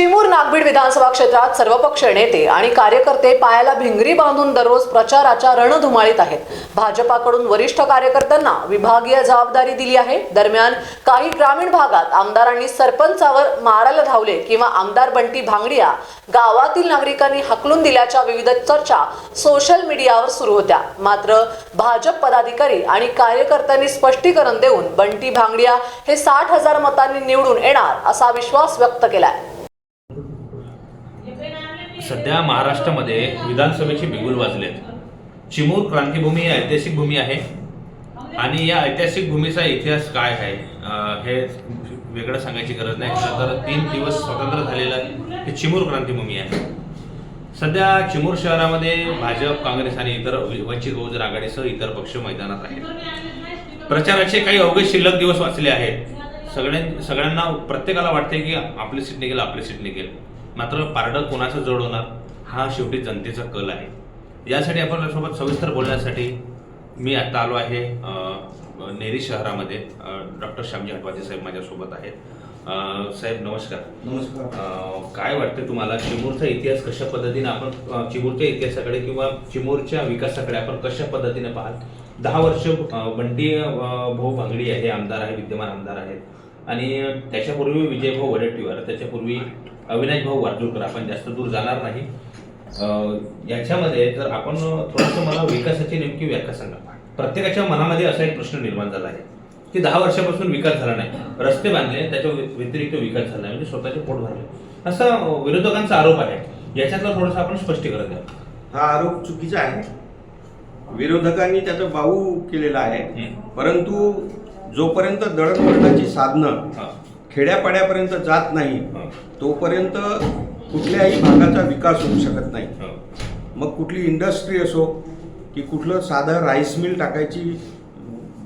चिमूर नागबीड विधानसभा क्षेत्रात सर्वपक्ष नेते आणि कार्यकर्ते पायाला भिंगरी बांधून दररोज प्रचाराच्या रणधुमाळीत आहेत. भाजपाकडून वरिष्ठ कार्यकर्त्यांना विभागीय जबाबदारी दिली आहे. दरम्यान काही ग्रामीण भागात आमदारांनी सरपंचावर मारायला धावले किंवा आमदार बंटी भांगडिया गावातील नागरिकांनी हकलून दिल्याच्या विविध चर्चा सोशल मीडियावर सुरू होत्या. मात्र भाजप पदाधिकारी आणि कार्यकर्त्यांनी स्पष्टीकरण देऊन बंटी भांगडिया हे साठ हजार मतांनी निवडून येणार असा विश्वास व्यक्त केलाय. सध्या महाराष्ट्रामध्ये विधानसभेचे बिगुल वाजलेत. चिमूर क्रांतीभूमी ही ऐतिहासिक भूमी आहे. आणि या ऐतिहासिक भूमीचा इतिहास काय आहे? हे वेगळं सांगायची गरज नाही. तर तीन दिवस स्वतंत्र झालेलं हे चिमूर क्रांतीभूमी आहे. सध्या चिमूर शहरामध्ये भाजप काँग्रेस आणि इतर वंचित बहुजन आघाडीसह इतर पक्ष मैदानात आहेत. प्रचाराचे काही अवघे शिल्लक दिवस वाचले आहेत. सगळ्यां सगळ्यांना प्रत्येकाला वाटते की आपली सीट निघेल आपली सीट निघेल. मात्र पारडं कोणाचं जड होणार हा शेवटी जनतेचा कल आहे. यासाठी आपण सोबत सविस्तर बोलण्यासाठी मी आता आलो आहे नेरी शहरामध्ये. डॉक्टर श्यामजी हटवाजी साहेब माझ्यासोबत आहेत. साहेब नमस्कार. नमस्कार. काय वाटतं तुम्हाला चिमूरचा इतिहास कशा पद्धतीने आपण चिमूरच्या इतिहासाकडे किंवा चिमूरच्या विकासाकडे आपण कशा पद्धतीने पाहाल? दहा वर्ष बंटी भाऊ भांगडी आहे आमदार आहे विद्यमान आमदार आहेत. आणि त्याच्यापूर्वी विजय भाऊ वडेट्टीवार त्याच्यापूर्वी अविनाश भाऊ वारजूरकर आपण जास्त दूर जाणार नाही. याच्यामध्ये जर आपण थोडंसं मला विकासाची नेमकी व्याख्या सांगा. प्रत्येकाच्या मनामध्ये असा एक प्रश्न निर्माण झाला आहे की दहा वर्षापासून विकास झाला नाही. रस्ते बांधले त्याच्या व्यतिरिक्त विकास झाला नाही म्हणजे स्वतःचे पोट भरले. असा विरोधकांचा आरोप आहे. याच्यातलं थोडंसं आपण स्पष्टीकरण द्या. हा आरोप चुकीचा आहे. विरोधकांनी त्याचा बाऊ केलेला आहे. परंतु जोपर्यंत दळणवळणाची साधनं. खेड्यापाड्यापर्यंत जात नाही. तोपर्यंत कुठल्याही भागाचा विकास होऊ शकत नाही. मग कुठली इंडस्ट्री असो की कुठलं साधं राईस मिल टाकायची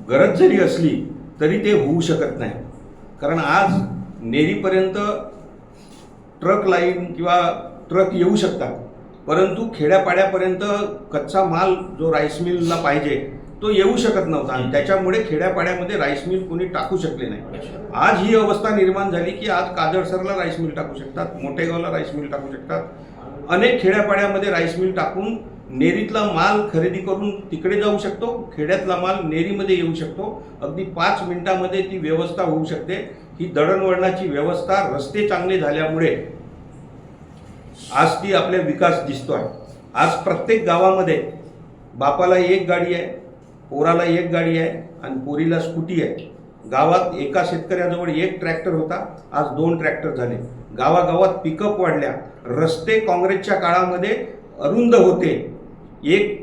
गरज जरी असली तरी ते होऊ शकत नाही कारण आज नेरीपर्यंत ट्रक लाईन किंवा ट्रक येऊ शकतात परंतु खेड्यापाड्यापर्यंत कच्चा माल जो राईस मिलला पाहिजे तो येऊ शकत नव्हता आणि त्याच्यामुळे खेड्यापाड्यामध्ये राईस मिल कोणी टाकू शकले नाही. आज ही अवस्था निर्माण झाली की आज काजळसरला राईस मिल टाकू शकतात मोठेगावला राईस मिल टाकू शकतात. अनेक खेड्यापाड्यामध्ये राईस मिल टाकून नेरीतला माल खरेदी करून तिकडे जाऊ शकतो खेड्यातला माल नेरीमध्ये येऊ शकतो. अगदी पाच मिनिटामध्ये ती व्यवस्था होऊ शकते. ही दळणवळणाची व्यवस्था रस्ते चांगले झाल्यामुळे आज ती आपल्या विकास दिसतोय. आज प्रत्येक गावामध्ये बापाला एक गाडी आहे पोराला एक गाडी आहे आणि पोरीला स्कूटी आहे. गावात एका शेतकऱ्याजवळ एक ट्रॅक्टर होता. आज दोन ट्रॅक्टर झाले. गावागावात पिकअप वाढल्या. रस्ते काँग्रेसच्या काळामध्ये अरुंद होते. एक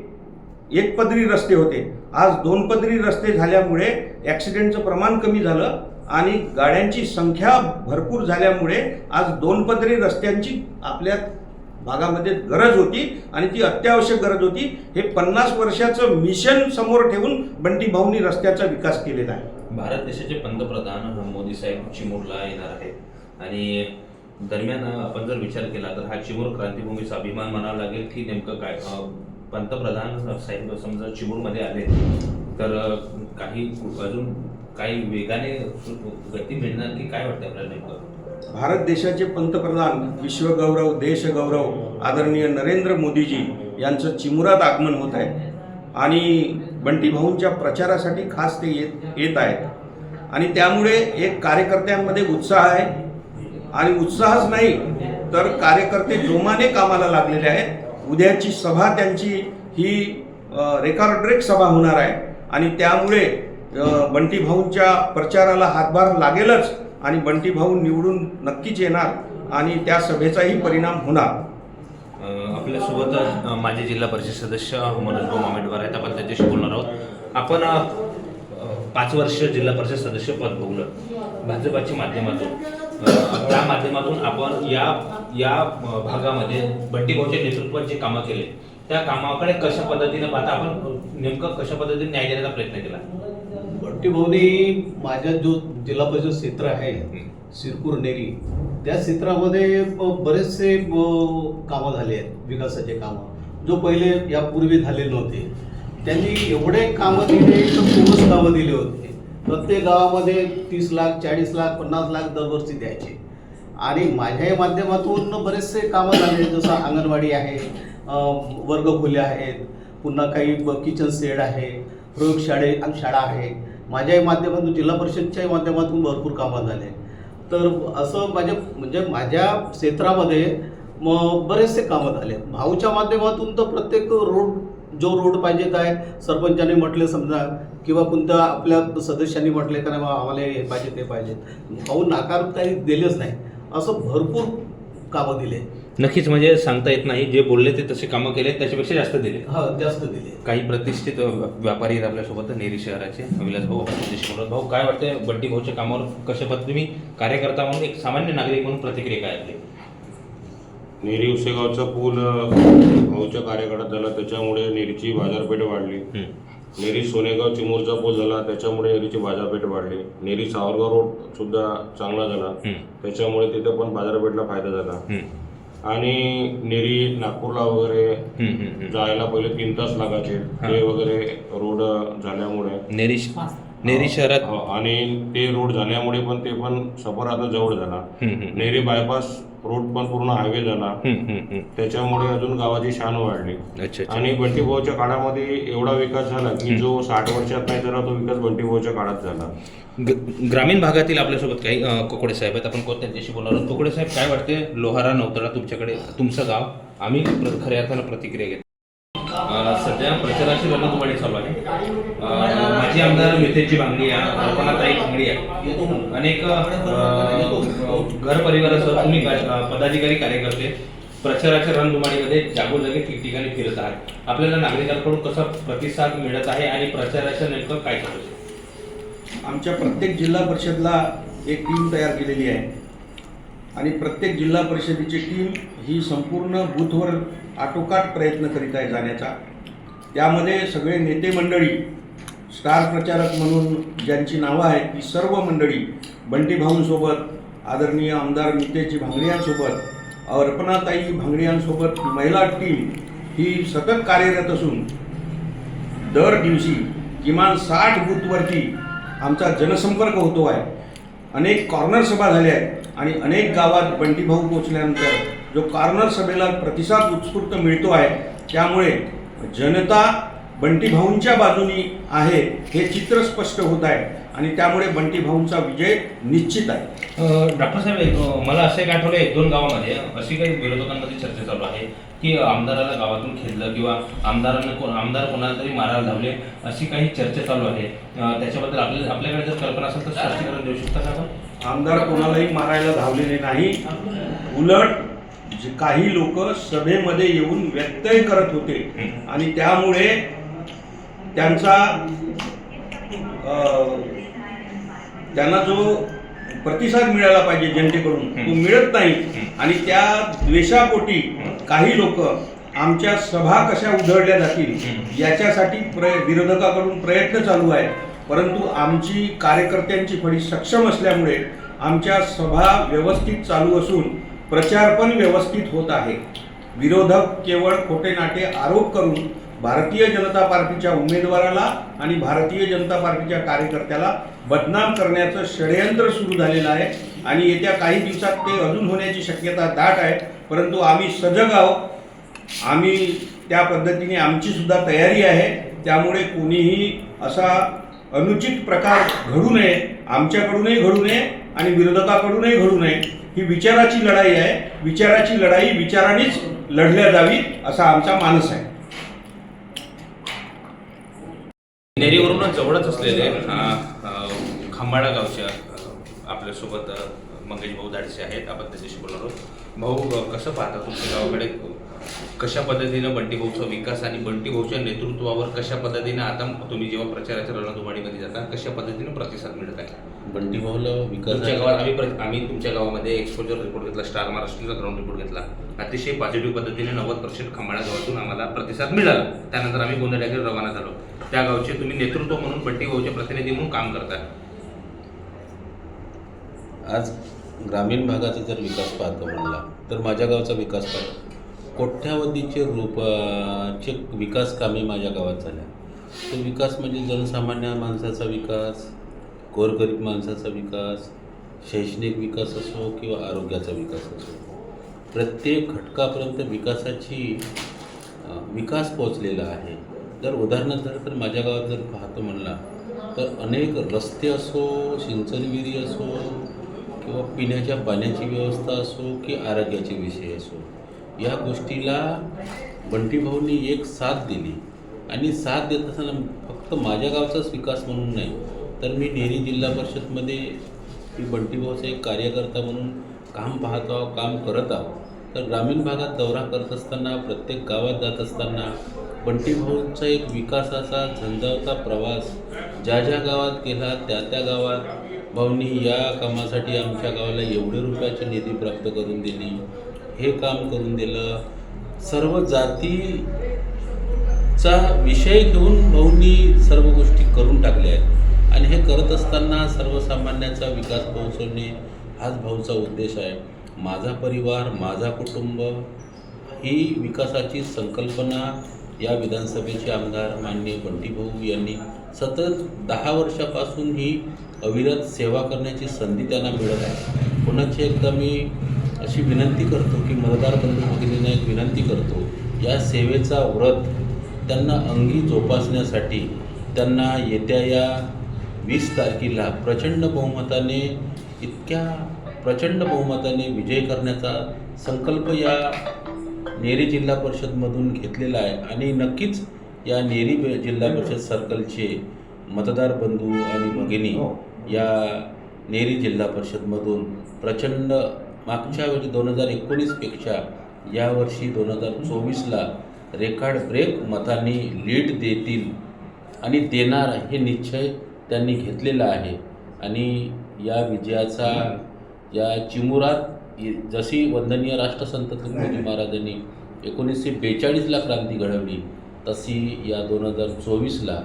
एक पदरी रस्ते होते. आज दोन पदरी रस्ते झाल्यामुळे ॲक्सिडेंटचं प्रमाण कमी झालं आणि गाड्यांची संख्या भरपूर झाल्यामुळे आज दोन पदरी रस्त्यांची आपल्या भागामध्ये गरज होती आणि ती अत्यावश्यक गरज होती. हे पन्नास वर्षाचं मिशन समोर ठेवून बंटी भाऊंनी रस्त्याचा विकास केलेला आहे. भारत देशाचे पंतप्रधान मोदी साहेब चिमूरला येणार आहेत. आणि दरम्यान आपण जर विचार केला तर हा चिमूर क्रांतीभूमीचा अभिमान म्हणावा लागेल की नेमकं काय? पंतप्रधान साहेब समजा चिमूरमध्ये आले तर काही अजून काही वेगाने गती मिळणार की काय वाटतं आपल्याला नेमकं? भारत देशाचे पंतप्रधान विश्वगौरव देशगौरव आदरणीय नरेंद्र मोदीजी यांचं चिमुरात आगमन होत आहे. आणि बंटी भाऊंच्या प्रचारासाठी खास ते येत येत आहेत. आणि त्यामुळे एक कार्यकर्त्यांमध्ये उत्साह आहे. आणि उत्साहच नाही तर कार्यकर्ते जोमाने कामाला लागलेले आहेत. उद्याची सभा त्यांची ही रेकॉर्ड्रेक सभा होणार आहे. आणि त्यामुळे बंटी भाऊंच्या प्रचाराला हातभार लागेलच. आणि बंटी भाऊ निवडून नक्कीच येणार आणि त्या सभेचाही परिणाम होणार. आपल्यासोबत माझे जिल्हा परिषद सदस्य मनोज भाऊ आंबेडकर आहेत. आपण त्यांच्याशी बोलणार आहोत. आपण पाच वर्ष जिल्हा परिषद सदस्य पद भोगलं भाजपाच्या माध्यमातून त्या माध्यमातून आपण या या भागामध्ये बंटी भाऊच्या नेतृत्वात जे कामं केले. त्या कामाकडे कशा पद्धतीने पाहता आपण नेमकं कशा पद्धतीने न्याय देण्याचा प्रयत्न केला? बंटी भाऊनी माझ्या जो जिल्हा परिषद क्षेत्र आहे सिरपूर नेरी त्या क्षेत्रामध्ये ब- बरेचसे कामं झाले आहेत विकासाचे कामं. जो पहिले यापूर्वी झाले नव्हते. त्यांनी एवढे कामं दिले तर खूपच कामं दिले होते. प्रत्येक गावामध्ये तीस लाख चाळीस लाख पन्नास लाख दरवर्षी द्यायचे. आणि माझ्याही माध्यमातून बरेचसे कामं झाले जसं अंगणवाडी आहे अं, वर्गखोल्या आहेत पुन्हा काही किचन सेड आहे प्रयोगशाळे शाळा आहे माझ्याही माध्यमातून जिल्हा परिषदच्याही माध्यमातून भरपूर कामं झाले तर असं माझ्या म्हणजे माझ्या क्षेत्रामध्ये मग बरेचसे कामं झाले भाऊच्या माध्यमातून तर प्रत्येक रोड जो रोड पाहिजे काय सरपंचाने म्हटले समजा किंवा कोणत्या आपल्या सदस्यांनी म्हटले का नाही बा आम्हाला हे पाहिजे ते पाहिजे. भाऊ नाकार काही दिलेच नाही. असं भरपूर कामं दिले. नक्कीच म्हणजे सांगता येत नाही. जे बोलले ते तसे कामं केले त्याच्यापेक्षा जास्त दिले. हा जास्त दिले. काही प्रतिष्ठित व्यापारी आहेत आपल्यासोबत नेरी शहराचे. विलास भाऊ भाऊ काय वाटतं बंटी भाऊच्या कामावर कशा पद्धती तुम्ही कार्यकर्ता म्हणून एक सामान्य नागरिक म्हणून प्रतिक्रिया काय आपली? नेरी उसेगावचा पूल भाऊच्या कार्यकाळात झाला त्याच्यामुळे नेरीची बाजारपेठ वाढली. नेरी सोनेगाव चिमूरचा पूल झाला त्याच्यामुळे नेरीची बाजारपेठ वाढली. नेरी सावरगाव रोड सुद्धा चांगला झाला. त्याच्यामुळे तिथे पण बाजारपेठला फायदा झाला. आणि नेरी नागपूरला वगैरे. जायला पहिले तीन तास लागायचे. ते वगैरे रोड झाल्यामुळे. नेरी नेरी शहरात हो, आणि ते रोड झाल्यामुळे पण ते पण सफर आता जवळ झाला. नेरी बायपास रोड पण पूर्ण हायवे झाला. त्याच्यामुळे अजून गावाची शान वाढली. अच्छा अच्छा. आणि बंटीभाऊच्या काळामध्ये एवढा विकास झाला की जो साठ वर्षात नाही झाला तो विकास बंटीभाऊच्या काळात झाला. ग- ग्रामीण भागातील आपल्यासोबत काही अ, कोकडे साहेब आहेत. आपण कोण त्यांच्याशी बोलणार आहोत? कोकडे साहेब काय वाटते लोहारा नवतळा तुमच्याकडे तुमचं गाव. आम्ही प्र- खऱ्या अर्थानं प्रतिक्रिया घेतो. अ, सध्या प्रचाराची रणधुमाळी चालू आहे. माजी आमदार भांगडी आहे कल्पनाताई भांगडी आहे अनेक घर परिवारासह तुम्ही पदाधिकारी कार्यकर्ते प्रचाराच्या रणधुमाळीमध्ये जागोजागी ठिकठिकाणी फिरत आहात. आपल्याला नागरिकांकडून कसा प्रतिसाद मिळत आहे आणि प्रचाराचं नेमकं काय आहे? आमच्या प्रत्येक जिल्हा परिषदला एक टीम तयार केलेली आहे. आणि प्रत्येक जिल्हा परिषदेची टीम ही संपूर्ण बूथवर आटोकाट प्रयत्न करीत आहे जाण्याचा. त्यामध्ये सगळे नेते मंडळी स्टार प्रचारक म्हणून ज्यांची नावं आहेत ती सर्व मंडळी बंटी भाऊंसोबत आदरणीय आमदार नितेजी भांगडियांसोबत अर्पणाताई भांगडियांसोबत महिला टीम ही सतत कार्यरत असून दर दिवशी किमान साठ बूथवरती आमचा जनसंपर्क होतो आहे. अनेक कॉर्नर सभा झाल्या आहेत आणि अनेक गावात बंटीभाऊ पोचल्यानंतर जो कॉर्नर सभेला प्रतिसाद उत्स्फूर्त मिळतो आहे त्यामुळे जनता बंटीभाऊंच्या बाजूनी आहे हे चित्र स्पष्ट होत आहे आणि त्यामुळे बंटीभाऊंचा विजय निश्चित आहे. डॉक्टर साहेब मला असं एक आठवलं एक दोन गावामध्ये अशी काही विरोधकांमध्ये चर्चा चालू आहे की आमदाराला गावातून खेळलं किंवा आमदारांना कोण आमदार कोणाला तरी मारायला धावले अशी काही चर्चा चालू आहे. त्याच्याबद्दल आपल्या आपल्याकडे जर कल्पना असेल तर स्पष्टीकरण देऊ शकता का आपण? आमदार कोणालाही मारायला धावलेले नाही. उलट जे काही लोक सभेमध्ये येऊन व्यत्यय करत होते. आणि त्यामुळे त्यांचा त्यांना जो प्रतिसाद मिळाला पाहिजे जनतेकडून तो मिळत नाही. आणि त्या द्वेषापोटी काही लोक आमच्या सभा कशा उधळल्या जातील याच्यासाठी प्र विरोधकाकडून प्रयत्न चालू आहे परंतु आमची कार्यकर्त्यांची फळी सक्षम असल्यामुळे आमच्या सभा व्यवस्थित चालू असून प्रचार पण व्यवस्थित होत आहे. विरोधक केवळ खोटे नाटे आरोप करून भारतीय जनता पार्टीच्या उमेदवाराला आणि भारतीय जनता पार्टीच्या कार्यकर्त्याला बदनाम करण्याचं षडयंत्र सुरू झालेलं आहे आणि येत्या काही दिवसात ते अजून होण्याची शक्यता दाट आहे. परंतु आम्ही सजग आहोत. आम्ही त्या पद्धतीने आमची सुद्धा तयारी आहे. त्यामुळे कोणीही असा अनुचित प्रकार घडू नये. आमच्याकडूनही घडू नये आणि विरोधकाकडूनही घडू नये. ही विचाराची लढाई आहे. विचाराची लढाई विचारानेच लढल्या जावी असा आमचा मानस आहे. नेरीवरून जवळच असलेले खंबाळा गावच्या आपल्यासोबत मंगेश भाऊ धाडसे आहेत. आपण त्याच्याशी बोलणार आहोत. भाऊ कसं पाहता तुमच्या गावाकडे? कशा पद्धतीनं बंटी भाऊचा विकास आणि बंटी भाऊच्या नेतृत्वावर कशा पद्धतीनं आता तुम्ही जेव्हा प्रचाराच्या रणधुमाळीमध्ये जाता कशा पद्धतीनं प्रतिसाद मिळत आहे? बंटी भाऊला तुमच्या विकास गावात आम्ही प्र- आम्ही तुमच्या गावामध्ये एक्सपोजर रिपोर्ट घेतला स्टार महाराष्ट्राचा ग्राउंड रिपोर्ट घेतला. अतिशय पॉझिटिव्ह पद्धतीने नव्वद पर्सेंट खंबाळा गावातून आम्हाला प्रतिसाद मिळाला. त्यानंतर आम्ही गोंधळ्याकडे रवाना झालो. त्या गावचे तुम्ही नेतृत्व म्हणून बंटी भाऊचे प्रतिनिधी म्हणून काम करता आज ग्रामीण भागाचा जर विकास पाहतो म्हणला तर माझ्या गावचा विकास पाहतो. कोट्यावधीचे रूपाचे विकास कामे माझ्या गावात झाल्या. तो विकास म्हणजे जनसामान्य माणसाचा विकास गोरगरीब माणसाचा विकास शैक्षणिक विकास असो किंवा आरोग्याचा विकास असो. प्रत्येक घटकापर्यंत विकासाची विकास पोचलेला आहे. जर उदाहरणार्थ जर तर माझ्या गावात जर पाहतो म्हणला तर अनेक रस्ते असो सिंचन विहिरी असो किंवा पिण्याच्या पाण्याची व्यवस्था असो की आरोग्याचे विषय असो या गोष्टीला बंटीभाऊंनी एक साथ दिली. आणि साथ देत असताना फक्त माझ्या गावचाच विकास म्हणून नाही तर मी नेरी जिल्हा परिषदमध्ये मी बंटीभाऊचा एक कार्यकर्ता म्हणून काम पाहत आहो काम करत आहो. तर ग्रामीण भागात दौरा करत असताना प्रत्येक गावात जात असताना बंटीभाऊंचा एक विकासाचा झंझावता प्रवास ज्या ज्या गावात गेला त्या त्या गावात भाऊंनी या कामासाठी आमच्या गावाला एवढे रुपयाची निधी प्राप्त करून दिली. हे काम करून दिलं. सर्व जातीचा विषय घेऊन भाऊंनी सर्व गोष्टी करून टाकल्या आहेत. आणि हे करत असताना सर्वसामान्यांचा विकास पोहोचवणे हाच भाऊचा उद्देश आहे. माझा परिवार माझा कुटुंब ही विकासाची संकल्पना या विधानसभेचे आमदार माननीय बंटीभाऊ यांनी सतत दहा वर्षापासून ही अविरत सेवा करण्याची संधी त्यांना मिळत आहे. पुन्हा एकदा मी अशी विनंती करतो की मतदार बंधू भगिनींना एक विनंती करतो या सेवेचा व्रत त्यांना अंगी जोपासण्यासाठी त्यांना येत्या या वीस तारखेला प्रचंड बहुमताने इतक्या प्रचंड बहुमताने विजय करण्याचा संकल्प या नेरी जिल्हा परिषदमधून घेतलेला आहे. आणि नक्कीच या नेरी जिल्हा परिषद सर्कलचे मतदार बंधू आणि भगिनी या नेरी जिल्हा परिषदमधून प्रचंड मागच्या वेळी दोन हजार एकोणीसपेक्षा यावर्षी दोन हजार चोवीसला रेकॉर्ड ब्रेक मतांनी लीड देतील आणि देणार हे निश्चय त्यांनी घेतलेला आहे. आणि या विजयाचा या चिमुरात जशी वंदनीय राष्ट्रसंत तुकडोजी महाराजांनी एकोणीसशे बेचाळीसला क्रांती घडवली तशी या दोन हजार चोवीसला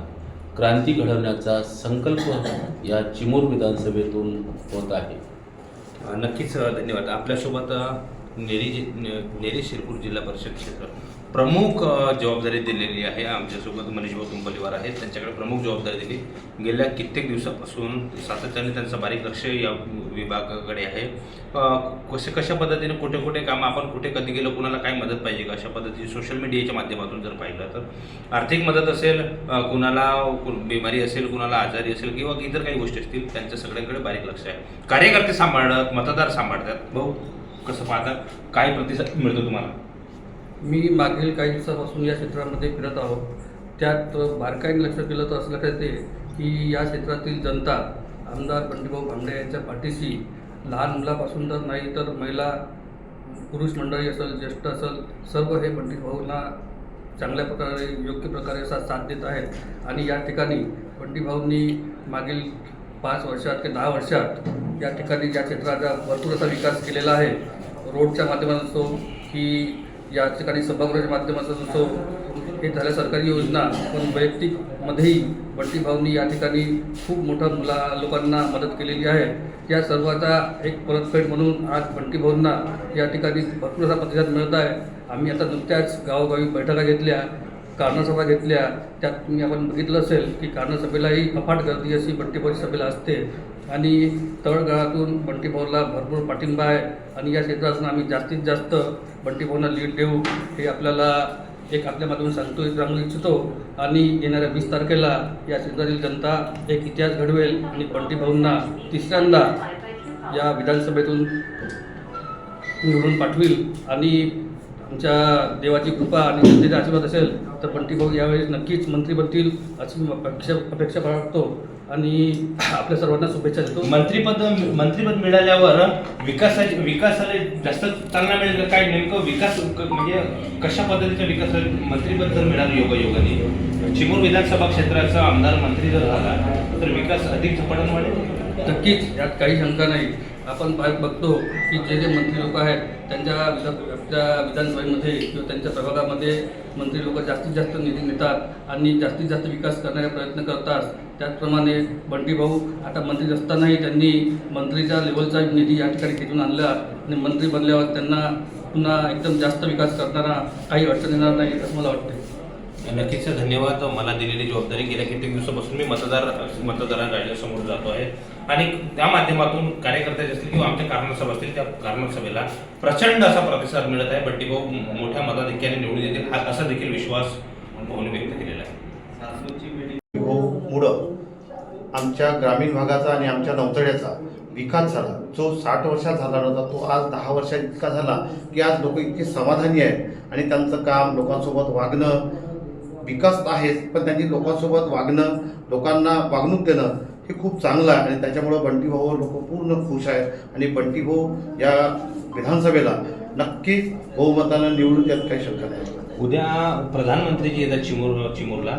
क्रांती घडवण्याचा संकल्प या चिमूर विधानसभेतून होत आहे. नक्कीच धन्यवाद. आपल्यासोबत नेरी जि नेरी शिरपूर जिल्हा परिषद क्षेत्र प्रमुख जबाबदारी दिलेली आहे. आमच्यासोबत मनीषभाऊ तुंबलीवार आहेत. त्यांच्याकडे प्रमुख जबाबदारी दिली. गेल्या कित्येक दिवसापासून सातत्याने त्यांचं बारीक लक्ष या विभागाकडे आहे. कसे कशा पद्धतीने कुठे कुठे काम आपण कुठे कधी गेलो कुणाला काय मदत पाहिजे का अशा पद्धतीने सोशल मीडियाच्या माध्यमातून जर पाहिलं तर? आर्थिक मदत असेल कुणाला कु- बिमारी असेल कुणाला आजारी असेल किंवा इतर काही गोष्टी असतील त्यांच्या सगळ्यांकडे बारीक लक्ष आहे. कार्यकर्ते सांभाळत मतदार सांभाळतात. भाऊ कसं पाहतात काय प्रतिसाद मिळतो तुम्हाला? मी मागील काही दिवसापासून या क्षेत्रामध्ये फिरत आहोत. त्यात बारकाईने लक्ष केलं तर असं लक्षात येते की या क्षेत्रातील जनता आमदार बंडीभाऊ भांबडे यांच्या पाठीशी लहान मुलापासून तर नाही तर महिला पुरुष मंडळी असेल ज्येष्ठ असेल सर्व हे बंटीभाऊंना चांगल्या प्रकारे योग्य प्रकारे असा साथ देत आहेत. आणि या ठिकाणी बंटीभाऊंनी मागील पाच वर्षात ते दहा वर्षात या ठिकाणी ज्या क्षेत्राचा भरपूर असा विकास केलेला आहे रोडच्या माध्यमातून असो की या ठिकाणी सभागृहाच्या माध्यमाचा असो हे झाल्या सरकारी योजना पण वैयक्तिकमध्येही बंटी भाऊंनी या ठिकाणी खूप मोठ्या मुला लोकांना मदत केलेली आहे. या सर्वाचा एक परतफेड म्हणून आज बंटी भाऊंना या ठिकाणी भरपूर असा प्रतिसाद मिळत आहे. आम्ही आता नुकत्याच गावोगावी बैठका घेतल्या कारणसभा घेतल्या. त्यात तुम्ही आपण बघितलं असेल की कारणसभेलाही अफाट गर्दी अशी बंटीभाऊची सभेला असते. आणि तळगळातून बंटीभाऊला भरपूर पाठिंबा आहे. आणि या क्षेत्रातून आम्ही जास्तीत जास्त बंटीभाऊंना लीड देऊ हे आपल्याला एक आपल्या माध्यमातून सांगतो सांगू इच्छितो. आणि येणाऱ्या वीस तारखेला या क्षेत्रातील जनता एक इतिहास घडवेल आणि बंटीभाऊंना तिसऱ्यांदा या विधानसभेतून निवडून पाठवील. आणि आमच्या देवाची कृपा आणि जनतेचा आशीर्वाद असेल तर बंटीभाऊ यावेळेस नक्कीच मंत्री बनतील अशी अपेक्षा अपेक्षा बाळगतो. आणि आपल्या सर्वांना शुभेच्छा देतो मंत्रीपद मंत्रीपद मिळाल्यावर विकासाची विकासाला जास्त चालना मिळेल का? काय नेमकं विकास म्हणजे कशा पद्धतीचा विकास? मंत्रीपद जर मिळालं योगायोगाने चिमूर विधानसभा क्षेत्राचा आमदार मंत्री जर झाला तर विकास अधिक झपाट्याने वाढेल नक्कीच यात काही शंका नाही आपण पाहत बघतो की जे जे मंत्री लोक आहेत त्यांच्या विधान विधानसभेमध्ये किंवा त्यांच्या प्रभागामध्ये मंत्री लोक जास्तीत जास्त निधी नेतात आणि जास्तीत जास्त विकास करण्याचा प्रयत्न करतात. त्याचप्रमाणे बंटी भाऊ आता मंत्री असतानाही त्यांनी मंत्रीच्या लेवलचा निधी या ठिकाणी खेचून आणला आणि मंत्री बनल्यावर त्यांना पुन्हा एकदम जास्त विकास करताना काही अडचण येणार नाही असं मला वाटते नक्कीच धन्यवाद. मला दिलेली जबाबदारी गेल्या कित्येक दिवसापासून मी मतदार मतदारांच्या समोर जातो आहे. आणि त्या माध्यमातून कार्यकर्ते जे असतील किंवा आमच्या कारणसभा असतील त्या कारणसभेला प्रचंड असा प्रतिसाद मिळत आहे. बट्टीभाऊ मोठ्या मताधिक्याने निवडून येतील हा असा देखील विश्वास भाऊने व्यक्त केलेला आहे. हो मुळं आमच्या ग्रामीण भागाचा आणि आमच्या नवतड्याचा विकास झाला. जो साठ वर्षात झाला नव्हता तो आज दहा वर्षात इतका झाला की आज लोक इतके समाधानी आहेत. आणि त्यांचं काम लोकांसोबत वागणं विकास आहेच पण त्यांनी लोकांसोबत वागणं लोकांना वागणूक देणं हे खूप चांगलं आहे. आणि त्याच्यामुळं बंटी भाऊ लोक पूर्ण खुश आहेत. आणि बंटी भाऊ या विधानसभेला नक्कीच बहुमतानं निवडून यात काही शंका नाही. उद्या प्रधानमंत्री जे येतात चिमूर चिमूरला.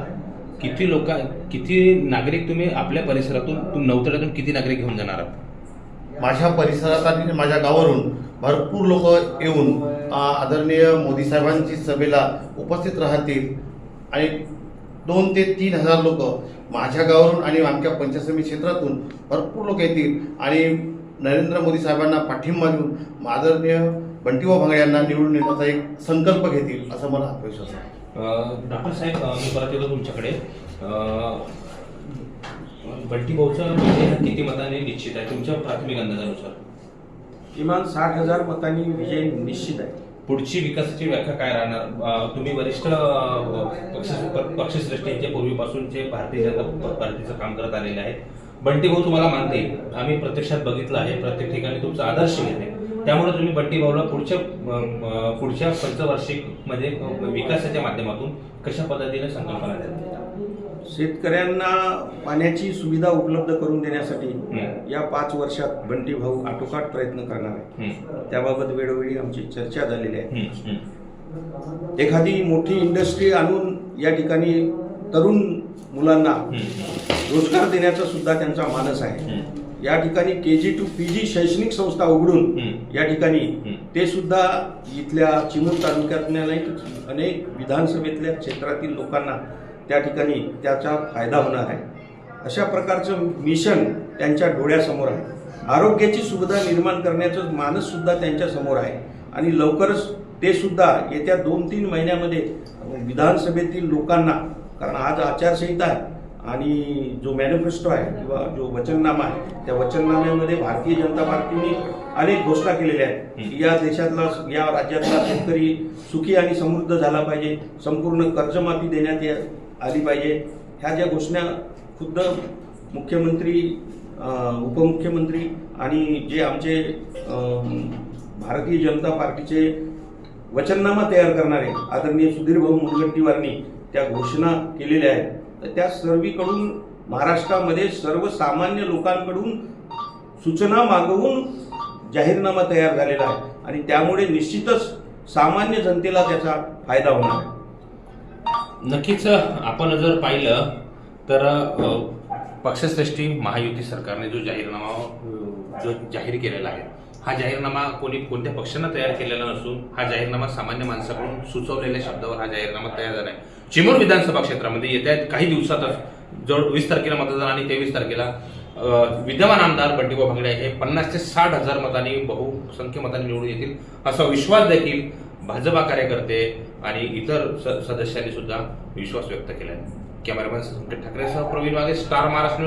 किती लोक किती नागरिक तुम्ही आपल्या परिसरातून तुम नवतड्यातून किती नागरिक घेऊन जाणार आहात? माझ्या परिसरात आणि माझ्या गावावरून भरपूर लोक येऊन आदरणीय मोदी साहेबांची सभेला उपस्थित राहतील. आणि दोन ते तीन हजार लोक माझ्या गावावरून आणि आमच्या पंचायत समिती क्षेत्रातून भरपूर लोक येतील. आणि नरेंद्र मोदी साहेबांना पाठिंबा देऊन आदरणीय बंटीभाऊ भांगडे यांना निवडून येण्याचा एक संकल्प घेतील असं मला आत्मविश्वास आहे. डॉक्टर साहेब मी परत येतो तुमच्याकडे. अं, बंटी भाऊचा विजय हा किती मताने निश्चित आहे? तुमच्या प्राथमिक अंदाजानुसार. किमान साठ हजार मतांनी विजय निश्चित आहे. पुढची विकासाची व्याख्या काय राहणार? तुम्ही वरिष्ठ अं, पक्ष पक्षश्रेष्ठींचे पूर्वीपासूनचे भारतीय जनता पार्टीचं काम करत आलेले आहे बंटी भाऊ तुम्हाला मानते आम्ही प्रत्यक्षात बघितलं आहे. प्रत्येक ठिकाणी तुमचा आदर्श घेते त्यामुळे तुम्ही बंटी भाऊला पुढच्या पुढच्या पंचवार्षिक म्हणजे विकासाच्या माध्यमातून कशा पद्धतीने संकल्पना देतात शेतकऱ्यांना पाण्याची सुविधा उपलब्ध करून देण्यासाठी. या पाच वर्षात बंटी भाऊ आटोकाट प्रयत्न करणार आहे त्याबाबत वेळोवेळी आमची चर्चा झालेली आहे एखादी मोठी इंडस्ट्री आणून या ठिकाणी तरुण मुलांना रोजगार देण्याचा सुद्धा त्यांचा मानस आहे. या ठिकाणी के जी टू पी जी शैक्षणिक संस्था उघडून. या ठिकाणी. ते सुद्धा इथल्या चिमूर तालुक्यातल्या नाही अनेक विधानसभेतल्या क्षेत्रातील लोकांना त्या ठिकाणी त्याचा फायदा होणार आहे. अशा प्रकारचं मिशन त्यांच्या डोळ्यासमोर आहे. आरोग्याची सुविधा निर्माण करण्याचं मानससुद्धा त्यांच्यासमोर आहे. आणि लवकरच ते सुद्धा येत्या दोन तीन महिन्यामध्ये विधानसभेतील लोकांना कारण आज आचारसंहिता आहे आणि जो मॅनिफेस्टो आहे किंवा जो वचननामा आहे त्या वचननाम्यामध्ये भारतीय जनता पार्टीने अनेक घोषणा केलेल्या आहेत की या देशातला या राज्यातला शेतकरी सुखी आणि समृद्ध झाला पाहिजे. संपूर्ण कर्जमाफी देण्यात या- आली पाहिजे. ह्या ज्या घोषणा खुद्द मुख्यमंत्री उपमुख्यमंत्री आणि जे आमचे भारतीय जनता पार्टीचे वचननामा तयार करणारे आदरणीय सुधीर भाऊ मुनगंटीवारांनी त्या घोषणा केलेल्या आहेत. तर त्या सर्वीकडून महाराष्ट्रामध्ये सर्वसामान्य लोकांकडून सूचना मागवून जाहीरनामा तयार झालेला आहे. आणि त्यामुळे निश्चितच सामान्य जनतेला त्याचा फायदा होणार आहे. नक्कीच आपण जर पाहिलं तर पक्षश्रेष्ठी महायुती सरकारने जो जाहीरनामा जो जाहीर केलेला आहे हा जाहीरनामा कोणी कोणत्या पक्षानं तयार केलेला नसून हा जाहीरनामा सामान्य माणसाकडून सुचवलेल्या शब्दावर हा जाहीरनामा तयार झाला आहे चिमूर विधानसभा क्षेत्रामध्ये येत्या काही दिवसातच जवळ वीस तारखेला मतदान आणि तेवीस तारखेला विद्यमान आमदार बंडीबा भांगडे हे पन्नास ते साठ हजार मतांनी बहुसंख्य मतांनी निवडून येतील असा विश्वास देखील भाजपा कार्यकर्ते आणि इतर सदस्यांनी सुद्धा विश्वास व्यक्त केला आहे कॅमेरामॅन संकेत ठाकरेसह प्रवीण वागे स्टार महाराष्ट्र